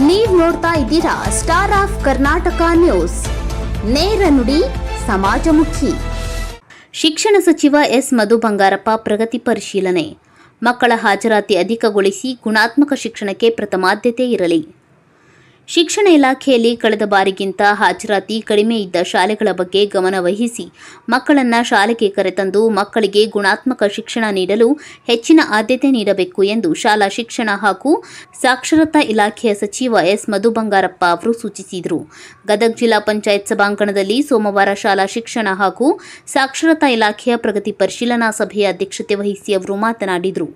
ನೀವ್ ನೋಡ್ತಾ ಇದ್ದೀರಾ ಸ್ಟಾರ್ ಆಫ್ ಕರ್ನಾಟಕ ನ್ಯೂಸ್ ನೇರ ನುಡಿ, ಸಮಾಜಮುಖಿ. ಶಿಕ್ಷಣ ಸಚಿವ ಎಸ್. ಮಧು ಬಂಗಾರಪ್ಪ ಪ್ರಗತಿ ಪರಿಶೀಲನೆ. ಮಕ್ಕಳ ಹಾಜರಾತಿ ಅಧಿಕಗೊಳಿಸಿ ಗುಣಾತ್ಮಕ ಶಿಕ್ಷಣಕ್ಕೆ ಪ್ರಥಮಾದ್ಯತೆ ಇರಲಿ. ಶಿಕ್ಷಣ ಇಲಾಖೆಯಲ್ಲಿ ಕಳೆದ ಬಾರಿಗಿಂತ ಹಾಜರಾತಿ ಕಡಿಮೆ ಇದ್ದ ಶಾಲೆಗಳ ಬಗ್ಗೆ ಗಮನ ವಹಿಸಿ ಮಕ್ಕಳನ್ನ ಶಾಲೆಗೆ ಕರೆತಂದು ಮಕ್ಕಳಿಗೆ ಗುಣಾತ್ಮಕ ಶಿಕ್ಷಣ ನೀಡಲು ಹೆಚ್ಚಿನ ಆದ್ಯತೆ ನೀಡಬೇಕು ಎಂದು ಶಾಲಾ ಶಿಕ್ಷಣ ಹಾಗೂ ಸಾಕ್ಷರತಾ ಇಲಾಖೆಯ ಸಚಿವ ಎಸ್ ಮಧು ಬಂಗಾರಪ್ಪ ಅವರು ಸೂಚಿಸಿದರು. ಗದಗ ಜಿಲ್ಲಾ ಪಂಚಾಯತ್ ಸಭಾಂಗಣದಲ್ಲಿ ಸೋಮವಾರ ಶಾಲಾ ಶಿಕ್ಷಣ ಹಾಗೂ ಸಾಕ್ಷರತಾ ಇಲಾಖೆಯ ಪ್ರಗತಿ ಪರಿಶೀಲನಾ ಸಭೆಯ ಅಧ್ಯಕ್ಷತೆ ವಹಿಸಿ ಅವರು ಮಾತನಾಡಿದರು.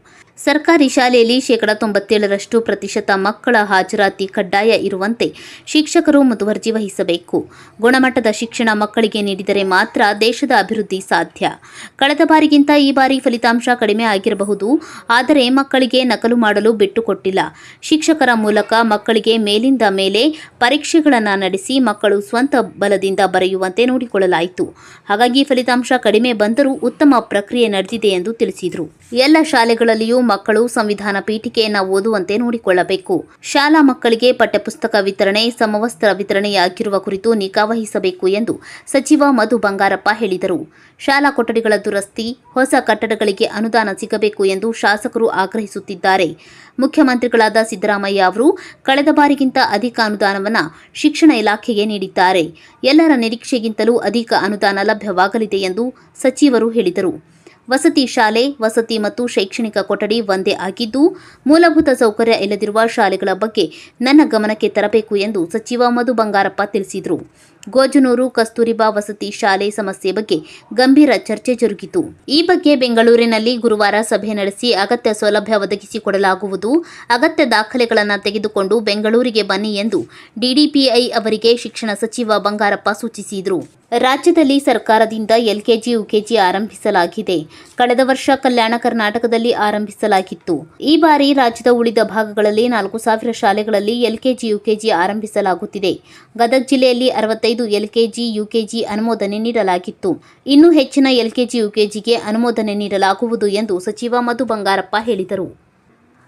ಸರ್ಕಾರಿ ಶಾಲೆಯಲ್ಲಿ ಶೇಕಡಾ ತೊಂಬತ್ತೇಳರಷ್ಟು ಪ್ರತಿಶತ ಮಕ್ಕಳ ಹಾಜರಾತಿ ಕಡ್ಡಾಯ ಇರುವಂತೆ ಶಿಕ್ಷಕರು ಮುತುವರ್ಜಿ ವಹಿಸಬೇಕು. ಗುಣಮಟ್ಟದ ಶಿಕ್ಷಣ ಮಕ್ಕಳಿಗೆ ನೀಡಿದರೆ ಮಾತ್ರ ದೇಶದ ಅಭಿವೃದ್ಧಿ ಸಾಧ್ಯ. ಕಳೆದ ಬಾರಿಗಿಂತ ಈ ಬಾರಿ ಫಲಿತಾಂಶ ಕಡಿಮೆ ಆಗಿರಬಹುದು. ಆದರೆ ಮಕ್ಕಳಿಗೆ ನಕಲು ಮಾಡಲು ಬಿಟ್ಟುಕೊಟ್ಟಿಲ್ಲ. ಶಿಕ್ಷಕರ ಮೂಲಕ ಮಕ್ಕಳಿಗೆ ಮೇಲಿಂದ ಮೇಲೆ ಪರೀಕ್ಷೆಗಳನ್ನು ನಡೆಸಿ ಮಕ್ಕಳು ಸ್ವಂತ ಬಲದಿಂದ ಬರೆಯುವಂತೆ ನೋಡಿಕೊಳ್ಳಲಾಯಿತು. ಹಾಗಾಗಿ ಫಲಿತಾಂಶ ಕಡಿಮೆ ಬಂದರೂ ಉತ್ತಮ ಪ್ರಕ್ರಿಯೆ ನಡೆದಿದೆ ಎಂದು ತಿಳಿಸಿದರು. ಎಲ್ಲ ಶಾಲೆಗಳಲ್ಲಿಯೂ ಮಕ್ಕಳು ಸಂವಿಧಾನ ಪೀಠಿಕೆಯನ್ನು ಓದುವಂತೆ ನೋಡಿಕೊಳ್ಳಬೇಕು. ಶಾಲಾ ಮಕ್ಕಳಿಗೆ ಪಠ್ಯಪುಸ್ತಕ ವಿತರಣೆ, ಸಮವಸ್ತ್ರ ವಿತರಣೆಯಾಗಿರುವ ಕುರಿತು ನಿಗಾ ಎಂದು ಸಚಿವ ಮಧು ಬಂಗಾರಪ್ಪ ಹೇಳಿದರು. ಶಾಲಾ ಕೊಠಡಿಗಳ ದುರಸ್ತಿ, ಹೊಸ ಕಟ್ಟಡಗಳಿಗೆ ಅನುದಾನ ಸಿಗಬೇಕು ಎಂದು ಶಾಸಕರು ಆಗ್ರಹಿಸುತ್ತಿದ್ದಾರೆ. ಮುಖ್ಯಮಂತ್ರಿಗಳಾದ ಸಿದ್ದರಾಮಯ್ಯ ಅವರು ಕಳೆದ ಬಾರಿಗಿಂತ ಅಧಿಕ ಅನುದಾನವನ್ನು ಶಿಕ್ಷಣ ಇಲಾಖೆಗೆ ನೀಡಿದ್ದಾರೆ. ಎಲ್ಲರ ನಿರೀಕ್ಷೆಗಿಂತಲೂ ಅಧಿಕ ಅನುದಾನ ಲಭ್ಯವಾಗಲಿದೆ ಎಂದು ಸಚಿವರು ಹೇಳಿದರು. ವಸತಿ ಶಾಲೆ, ವಸತಿ ಮತ್ತು ಶೈಕ್ಷಣಿಕ ಕೊಠಡಿ ಒಂದೇ ಆಗಿದ್ದು, ಮೂಲಭೂತ ಸೌಕರ್ಯ ಇಲ್ಲದಿರುವ ಶಾಲೆಗಳ ಬಗ್ಗೆ ನನ್ನ ಗಮನಕ್ಕೆ ತರಬೇಕು ಎಂದು ಸಚಿವ ಮಧು ಬಂಗಾರಪ್ಪ ತಿಳಿಸಿದರು. ಗೋಜನೂರು ಕಸ್ತೂರಿಬಾ ವಸತಿ ಶಾಲೆ ಸಮಸ್ಯೆ ಬಗ್ಗೆ ಗಂಭೀರ ಚರ್ಚೆ ಜರುಗಿತು. ಈ ಬಗ್ಗೆ ಬೆಂಗಳೂರಿನಲ್ಲಿ ಗುರುವಾರ ಸಭೆ ನಡೆಸಿ ಅಗತ್ಯ ಸೌಲಭ್ಯ ಒದಗಿಸಿಕೊಡಲಾಗುವುದು. ಅಗತ್ಯ ದಾಖಲೆಗಳನ್ನು ತೆಗೆದುಕೊಂಡು ಬೆಂಗಳೂರಿಗೆ ಬನ್ನಿ ಎಂದು ಡಿಡಿಪಿಐ ಅವರಿಗೆ ಶಿಕ್ಷಣ ಸಚಿವ ಬಂಗಾರಪ್ಪ ಸೂಚಿಸಿದರು. ರಾಜ್ಯದಲ್ಲಿ ಸರ್ಕಾರದಿಂದ ಎಲ್ಕೆಜಿ, ಯುಕೆಜಿ ಆರಂಭಿಸಲಾಗಿದೆ. ಕಳೆದ ವರ್ಷ ಕಲ್ಯಾಣ ಕರ್ನಾಟಕದಲ್ಲಿ ಆರಂಭಿಸಲಾಗಿತ್ತು. ಈ ಬಾರಿ ರಾಜ್ಯದ ಉಳಿದ ಭಾಗಗಳಲ್ಲಿ ನಾಲ್ಕು ಸಾವಿರ ಶಾಲೆಗಳಲ್ಲಿ ಎಲ್ಕೆಜಿ, ಯುಕೆಜಿ ಆರಂಭಿಸಲಾಗುತ್ತಿದೆ. ಗದಗ ಜಿಲ್ಲೆಯಲ್ಲಿ ಅರವತ್ತೈದು ಎಲ್ಕೆಜಿ, ಯುಕೆಜಿ ಅನುಮೋದನೆ ನೀಡಲಾಗಿತ್ತು. ಇನ್ನು ಹೆಚ್ಚಿನ ಎಲ್ಕೆಜಿ, ಯುಕೆಜಿಗೆ ಅನುಮೋದನೆ ನೀಡಲಾಗುವುದು ಎಂದು ಸಚಿವ ಮಧು ಬಂಗಾರಪ್ಪ ಹೇಳಿದರು.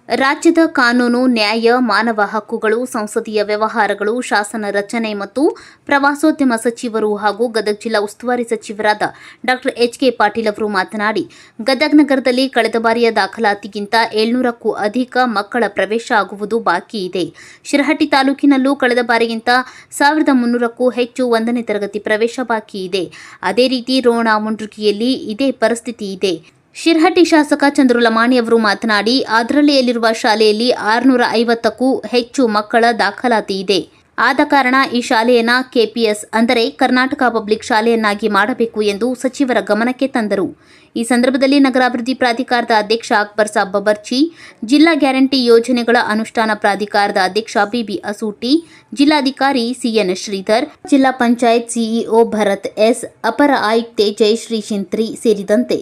ರಾಜ್ಯದ ಕಾನೂನು, ನ್ಯಾಯ, ಮಾನವ ಹಕ್ಕುಗಳು, ಸಂಸದೀಯ ವ್ಯವಹಾರಗಳು, ಶಾಸನ ರಚನೆ ಮತ್ತು ಪ್ರವಾಸೋದ್ಯಮ ಸಚಿವರು ಹಾಗೂ ಗದಗ ಜಿಲ್ಲಾ ಉಸ್ತುವಾರಿ ಸಚಿವರಾದ ಡಾಕ್ಟರ್ ಎಚ್ ಕೆ ಪಾಟೀಲ್ ಅವರು ಮಾತನಾಡಿ, ಗದಗ ನಗರದಲ್ಲಿ ಕಳೆದ ಬಾರಿಯ ದಾಖಲಾತಿಗಿಂತ ಏಳ್ನೂರಕ್ಕೂ ಅಧಿಕ ಮಕ್ಕಳ ಪ್ರವೇಶ ಆಗುವುದು ಬಾಕಿ ಇದೆ. ಶಿರಹಟ್ಟಿ ತಾಲೂಕಿನಲ್ಲೂ ಕಳೆದ ಬಾರಿಗಿಂತ ಸಾವಿರದ ಮುನ್ನೂರಕ್ಕೂ ಹೆಚ್ಚು ಒಂದನೇ ತರಗತಿ ಪ್ರವೇಶ ಬಾಕಿ ಇದೆ. ಅದೇ ರೀತಿ ರೋಣ, ಮುಂಡ್ರುಕಿಯಲ್ಲಿ ಇದೇ ಪರಿಸ್ಥಿತಿ ಇದೆ. ಶಿರ್ಹಟ್ಟಿ ಶಾಸಕ ಚಂದ್ರು ಲಮಾಣಿ ಅವರು ಮಾತನಾಡಿ ಅದರಲ್ಲಿಯಲ್ಲಿರುವ ಶಾಲೆಯಲ್ಲಿ ಆರುನೂರ ಐವತ್ತಕ್ಕೂ ಹೆಚ್ಚು ಮಕ್ಕಳ ದಾಖಲಾತಿ ಇದೆ. ಆದ ಕಾರಣ ಈ ಶಾಲೆಯನ್ನ ಕೆಪಿಎಸ್ ಅಂದರೆ ಕರ್ನಾಟಕ ಪಬ್ಲಿಕ್ ಶಾಲೆಯನ್ನಾಗಿ ಮಾಡಬೇಕು ಎಂದು ಸಚಿವರ ಗಮನಕ್ಕೆ ತಂದರು. ಈ ಸಂದರ್ಭದಲ್ಲಿ ನಗರಾಭಿವೃದ್ಧಿ ಪ್ರಾಧಿಕಾರದ ಅಧ್ಯಕ್ಷ ಅಕ್ಬರ್ ಸಾಬ್ ಬಬರ್ಚಿ ಜಿಲ್ಲಾ ಗ್ಯಾರಂಟಿ ಯೋಜನೆಗಳ ಅನುಷ್ಠಾನ ಪ್ರಾಧಿಕಾರದ ಅಧ್ಯಕ್ಷ ಬಿಬಿ ಅಸೂಟಿ, ಜಿಲ್ಲಾಧಿಕಾರಿ ಸಿಎನ್ ಶ್ರೀಧರ್, ಜಿಲ್ಲಾ ಪಂಚಾಯತ್ ಸಿಇಒ ಭರತ್ ಎಸ್, ಅಪರ ಆಯುಕ್ತೆ ಜಯಶ್ರೀ ಶಿಂತ್ರಿ ಸೇರಿದಂತೆ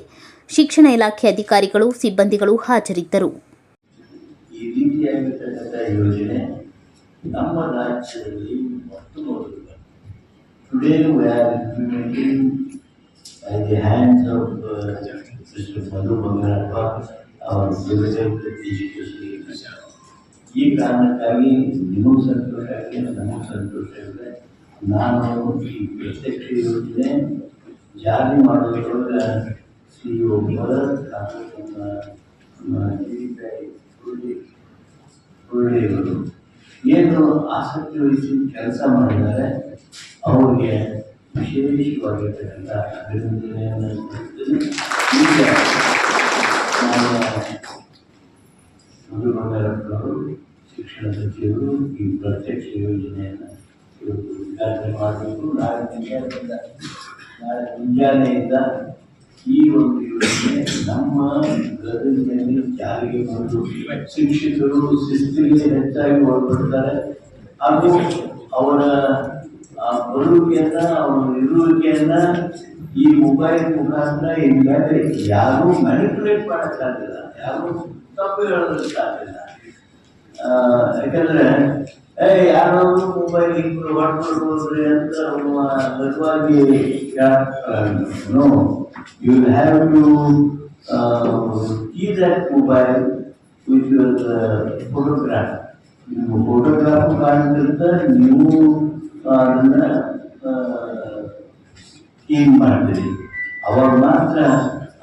ಶಿಕ್ಷಣ ಇಲಾಖೆ ಅಧಿಕಾರಿಗಳು, ಸಿಬ್ಬಂದಿಗಳು ಹಾಜರಿದ್ದರು. ಈ ಈ ಕಾರಣಕ್ಕಾಗಿ ನಿಮಗೂ ಸಂತೋಷ ಆಗಿದೆ ನಮಗೂ ಸಂತೋಷ ಇದೆ ನಾನು ಈ ಪ್ರತ್ಯಕ್ಷ ಯೋಜನೆ ಜಾರಿ ಮಾಡೋದ್ರೊಳಗೆ ಸಿ ಒ ಭರತ್ ಹಾಗೂ ನಮ್ಮ ನಮ್ಮ ಒಳ್ಳೆಯವರು ಏನು ಆಸಕ್ತಿ ವಹಿಸಿ ಕೆಲಸ ಮಾಡಿದರೆ ಅವರಿಗೆ ವಿಶೇಷವಾಗಿರ್ತಕ್ಕಂಥ ಅಭಿನಂದನೆಯನ್ನು ಈಗ ಶಿಕ್ಷಣ ಸಚಿವರು, ಈ ಪ್ರತ್ಯಕ್ಷ ಯೋಜನೆಯನ್ನು ಇವತ್ತು ಉದ್ಘಾಟನೆ ಮಾಡಬೇಕು. ನಾಳೆ ಮುಂಜಾನೆಯಿಂದ ನಾಳೆ ಮುಂಜಾನೆಯಿಂದ ಈ ಒಂದು ಯೋಜನೆ ನಮ್ಮ ಗದಗಿನಲ್ಲಿ ಜಾರಿಗೆ ಬಂದು ಶಿಕ್ಷಕರು ಶಿಸ್ತಿಗೆ ಹೆಚ್ಚಾಗಿ ಒಳಪಡ್ತಾರೆ ಹಾಗೂ ಅವರ ಬರುವಿಕೆಯನ್ನ ಅವರ ಇರುವಿಕೆಯನ್ನ ಈ ಮೊಬೈಲ್ ಮುಖಾಂತರ ಇಲ್ಲಾದ್ರೆ ಯಾರೂ ಮ್ಯಾನಿಪುಲೇಟ್ ಮಾಡೋಕ್ಕಾಗಲ್ಲ ಯಾರೂ ತಪ್ಪು ಹೇಳೋದಕ್ಕೆ ಸಾಧ್ಯಲ್ಲ ಆ, ಯಾಕಂದ್ರೆ ಯಾರೋ ಮೊಬೈಲ್ ಹಿಂಗೆ ಹೊಡ್ಕೊಳ್ಬೋದ್ರಿ ಅಂತ ಅವ್ನು ಲಘುವಾಗಿ know you have to key that mobile with your photograph ನಿಮ್ಮ ಫೋಟೋಗ್ರಾಫ್ ಕಾರಣದಿಂದ ನೀವು ಅದನ್ನ ಕ್ಲೀನ್ ಮಾಡ್ತೀರಿ. ಅವಾಗ ಮಾತ್ರ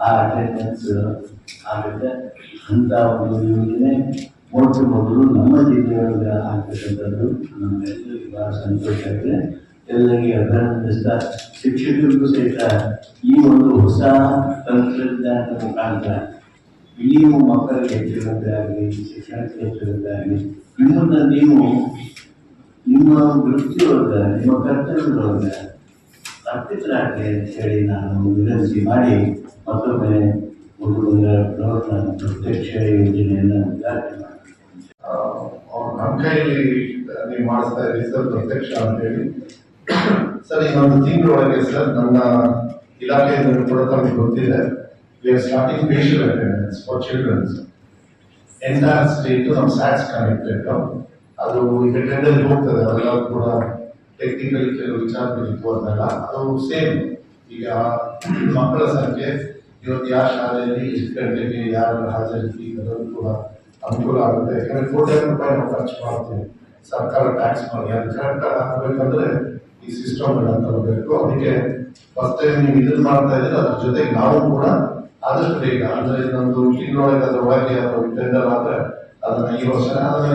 ಆ ಅಟೆಂಡೆನ್ಸ್ ಆಗುತ್ತೆ. ಅಂತ ಒಂದು ಯೋಜನೆ ಮೊದಲು ನಮ್ಮ ಜಿಲ್ಲೆಯೊಳಗೆ ಆಗ್ತಕ್ಕಂಥದ್ದು. ನಮ್ಮೆಲ್ಲರಿಗೂ ಬಹಳ ಸಂತೋಷ ಆಗಿದೆ ಎಲ್ಲರಿಗೆ ಅಭಿನಂದಿಸ್ತಾ, ಶಿಕ್ಷಕರಿಗೂ ಸಹಿತ ಈ ಒಂದು ಹೊಸ ತಂತ್ರಜ್ಞಾನದ ಮುಖಾಂತರ ನೀವು ಮಕ್ಕಳಿಗೆ ಹೆಚ್ಚಿರುವುದಾಗಲಿ ಶಿಕ್ಷಣಕ್ಕೆ ಹೆಚ್ಚಿರುವುದಾಗಲಿ ನಿಮ್ಮನ್ನು ನೀವು ನಿಮ್ಮ ವೃತ್ತಿಯೊಳಗೆ, ನಿಮ್ಮ ಕರ್ತವ್ಯದೊಳಗೆ ಅರ್ಪಿತರಾಗಲಿ ಅಂತ ಹೇಳಿ ನಾನು ವಿನಂತಿ ಮಾಡಿ ಮತ್ತೊಮ್ಮೆ ಹುಡುಗರ ಪ್ರವರ್ತನ ಪ್ರತ್ಯಕ್ಷ ಯೋಜನೆಯನ್ನು ಉದ್ಘಾಟನೆ ನಮ್ಮ ಕೈಯಲ್ಲಿ ನೀವು ಮಾಡಿಸ್ತಾ ಇದ್ದೀರಿ ಸರ್, ಪ್ರತ್ಯಕ್ಷ ಅಂತ ಹೇಳಿ. ಸರ್ ಇನ್ನೊಂದು ತಿಂಗಳೊಳಗೆ ಸರ್ ನನ್ನ ಇಲಾಖೆಯಿಂದ ಕೂಡ ತಮಗೆ ಗೊತ್ತಿದೆ. We are starting facial attendance for childrens entire state ನಮ್ಮ ಸ್ಯಾಟ್ಸ್ ಕನೆಕ್ಟೆಡ್ ಅದು ಈಗ ಟೆಂಡರ್ ಹೋಗ್ತದೆ, ಅದೆಲ್ಲ ಕೂಡ ಟೆಕ್ನಿಕಲಿ ಕೆಲವು ವಿಚಾರಗಳಿತ್ತು ಅದನ್ನೆಲ್ಲ ಅದು ಸೇಮ್ ಈಗ ಮಕ್ಕಳ ಸಂಖ್ಯೆ, ಇವತ್ತು ಯಾವ ಶಾಲೆಯಲ್ಲಿ ಎಷ್ಟು ಗಂಟೆಗೆ ಯಾರ ಹಾಜರಿಕೆ ಅದನ್ನು ಕೂಡ ಅನುಕೂಲ ಆಗುತ್ತೆ. ಯಾಕಂದ್ರೆ ಕೋಟ್ಯಾಂತರ ರೂಪಾಯಿ ನಾವು ಖರ್ಚು ಮಾಡ್ತೀವಿ. ಸರ್ಕಾರ ಟ್ಯಾಕ್ಸ್ ಮಾಡಿ. ಅದು ಕರೆಕ್ಟಾಗಿ ಹಾಕಬೇಕಂದ್ರೆ ಈ ಸಿಸ್ಟಮ್ ತರಬೇಕು ಅದಕ್ಕೆ ಫಸ್ಟ್ ಟೈಮ್ ನೀವು ಇದನ್ನ ಮಾಡ್ತಾ ಇದ್ದೀರ, ಅದ್ರ ಜೊತೆಗೆ ನಾವು ಕೂಡ ಆದಷ್ಟು ಬೇಗ, ಅಂದ್ರೆ ನಮ್ದು ಇನ್ನೊಳಗೆ ಅದ್ರ ಒಳಗೆ ಅದು ಟೆಂಡರ್ ಆದ್ರೆ ಅದನ್ನ ಈ ವರ್ಷ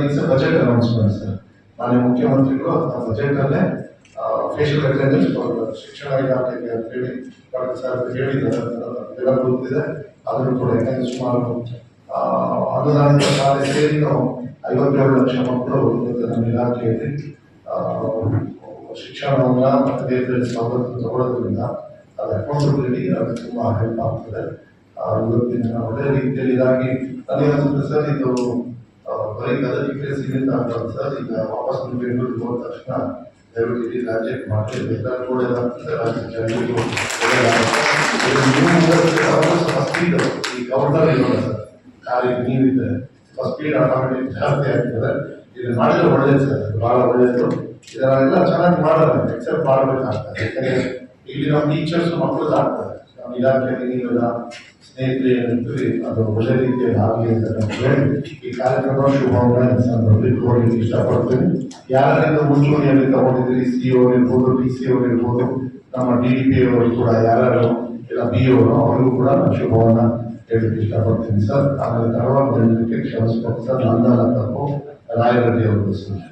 ಈಗ ಬಜೆಟ್ ಅನೌನ್ಸ್ಮೆಂಟ್ ಸರ್. ಮಾನ್ಯ ಮುಖ್ಯಮಂತ್ರಿಗಳು ಬಜೆಟ್ ಅಲ್ಲೇ ಫೇಶಿಯಲ್ ಅಟೆಂಡೆನ್ಸ್ ಶಿಕ್ಷಣ ಇಲಾಖೆಗೆ ಅಂತ ಹೇಳಿ, ಡಾಕ್ಟರ್ ಸರ್ ಹೇಳಿದ್ದಾರೆ ಗೊತ್ತಿದೆ. ಅದನ್ನು ಕೂಡ ಸುಮಾರು ಅನುದಾನಿತ ಶಾಲೆ ಸೇರಿ ನಾವು ಐವತ್ತೇಳು ಲಕ್ಷ ಮಕ್ಕಳು ಇವತ್ತು ನಮ್ಮ ಇಲಾಖೆಯಲ್ಲಿ ಶಿಕ್ಷಣವನ್ನು ಅದೇ ಬೇರೆ ಸವಲತ್ತು ತಗೊಳ್ಳೋದ್ರಿಂದ ಅದು ಅಕೌಂಟಬಿಲಿಟಿ ಅದು ತುಂಬ ಹೆಲ್ಪ್ ಆಗ್ತದೆ ಇವತ್ತಿನ ಒಳ್ಳೆ ರೀತಿಯಲ್ಲಿ ಇದಾಗಿ ನನಗೆ ಅನ್ಸುತ್ತೆ ಸರ್, ಇದು ಬರೀ ಗದಗಿಗೆ ಸೀಮಿತ ಆಗ್ತದೆ ಸರ್, ಈಗ ವಾಪಸ್ ನೀವು ಬೆಂಗಳೂರಿಗೆ ಹೋದ ತಕ್ಷಣ ದಯವಿಟ್ಟು ಇಡೀ ರಾಜ್ಯಕ್ಕೆ ಎಲ್ಲರೂ ಕೂಡ ಏನಾಗ್ತದೆ ರಾಜ್ಯ ಜನರಿಗೂ ಒಳ್ಳೆಯದಾಗುತ್ತೆ. ಈ ಕೌಂಟರ್ ಇರೋಲ್ಲ ಸರ್ ಕಾರಿಗೆ ನೀರಿದೆ. ಸ್ಪೀಡ್ ಆಟೋಮೆಟಿಕ್ ಜಾಸ್ತಿ ಆಗ್ತದೆ. ಇದು ಮಾಡಿದ್ರೆ ಒಳ್ಳೇದು ಸರ್ ಭಾಳ ಒಳ್ಳೇದು ಇದನ್ನೆಲ್ಲ ಚೆನ್ನಾಗಿ ಮಾಡೋದು ಎಕ್ಸೆಪ್ಟ್ ಮಾಡಬೇಕಾಗ್ತದೆ. ಯಾಕಂದ್ರೆ ಇಲ್ಲಿ ನಮ್ಮ ಟೀಚರ್ಸ್ ಮಕ್ಕಳು ಆಗ್ತದೆ ನಮ್ಮ ಇಲಾಖೆಯಲ್ಲಿ ನೀವೆಲ್ಲ ಸ್ನೇಹಿತರೆ ಅದು ಒಳ್ಳೆ ರೀತಿಯಲ್ಲಿ ಆಗಲಿ ಅಂತ ಹೇಳಿ ಈ ಕಾರ್ಯಕ್ರಮ ಶುಭವನ್ನು ಸಂದರ್ಭದಲ್ಲಿ ಇಷ್ಟಪಡ್ತೀನಿ. ಯಾರಿಂದ ಮುಂಚೂಣಿಯಲ್ಲಿ ತಗೊಂಡಿದ್ರಿ ಸಿ ಓ ಇರ್ಬೋದು ಡಿ ಸಿ ಓ ಇರ್ಬೋದು ನಮ್ಮ ಡಿ ಡಿ ಪಿ ಅವರು ಕೂಡ ಯಾರು ಇಲ್ಲ ಬಿ ಅವರು, ಅವರಿಗೂ ಕೂಡ ಶುಭವನ್ನ ಹೇಳಲಿಕ್ಕೆ ಇಷ್ಟಪಡ್ತೀನಿ ಸರ್ ಆಮೇಲೆ ತಡವಾಗಿ ಬಂದಿದ್ದಕ್ಕೆ ಕ್ಷಮಿಸ್ಬೇಕು ಸರ್ ನಂದಲ್ಲ ತಪ್ಪು ರಾಯರೆಡ್ಡಿ ಅವರು ಸರ್